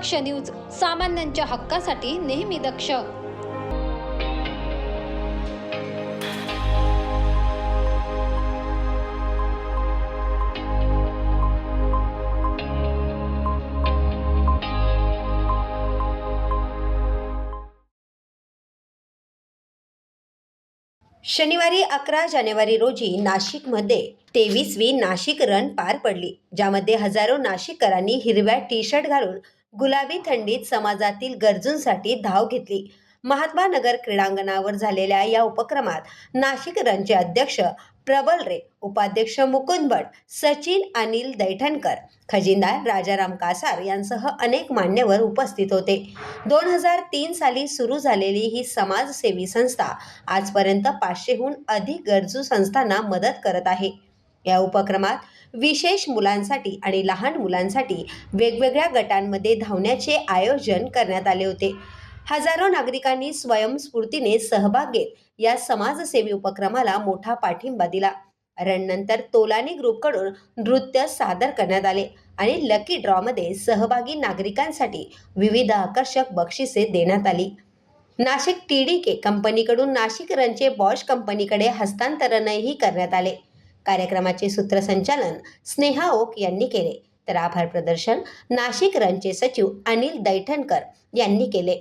दक्ष news सामान्यांच्या हक्कासाठी नेहमी दक्ष. शनिवारी अकरा जानेवारी रोजी नाशिकमध्ये तेवीसवी नाशिक रन पार पडली ज्यामध्ये हजारो नाशिककरांनी हिरव्या टी शर्ट घालून गुलाबी थंडीत समाजातील गरजूंसाठी धाव घेतली. महात्मा नगर क्रीडांगणावर झालेल्या या उपक्रमात नाशिक रनचे अध्यक्ष प्रबल रे उपाध्यक्ष मुकुंद भट सचिन अनिल दैठणकर खजिनदार राजाराम कासार यांसह अनेक मान्यवर उपस्थित होते. दोन हजार तीन साली सुरू झालेली ही समाजसेवी संस्था आजपर्यंत पाचशेहून अधिक गरजू संस्थांना मदत करत आहे. या उपक्रमात विशेष मुलांसाठी आणि लहान मुलांसाठी वेगवेगळ्या गटांमध्ये धावण्याचे आयोजन करण्यात आले होते. हजारो नागरिकांनी स्वयंस्फूर्तीने सहभाग घेत या समाजसेवी उपक्रमाला मोठा पाठिंबा दिला. रणनंतर तोलानी ग्रुपकडून नृत्य सादर करण्यात आले आणि लकी ड्रॉमध्ये सहभागी नागरिकांसाठी विविध आकर्षक बक्षिसे देण्यात आली. नाशिक टी डी के कंपनीकडून नाशिक रनचे बॉश कंपनीकडे हस्तांतरणही करण्यात आले. कार्यक्रमाचे सूत्रसंचालन स्नेहा ओक यांनी केले. तर आभार प्रदर्शन नाशिक रनचे सचिव अनिल दैठणकर यांनी केले.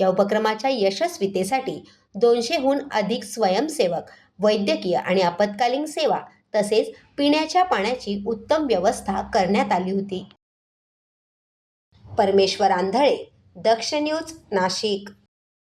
या उपक्रमाच्या यशस्वीतेसाठी दोनशेहून अधिक स्वयंसेवक वैद्यकीय आणि आपत्कालीन सेवा तसेच पिण्याच्या पाण्याची उत्तम व्यवस्था करण्यात आली होती. परमेश्वर आंधळे दक्ष न्यूज नाशिक.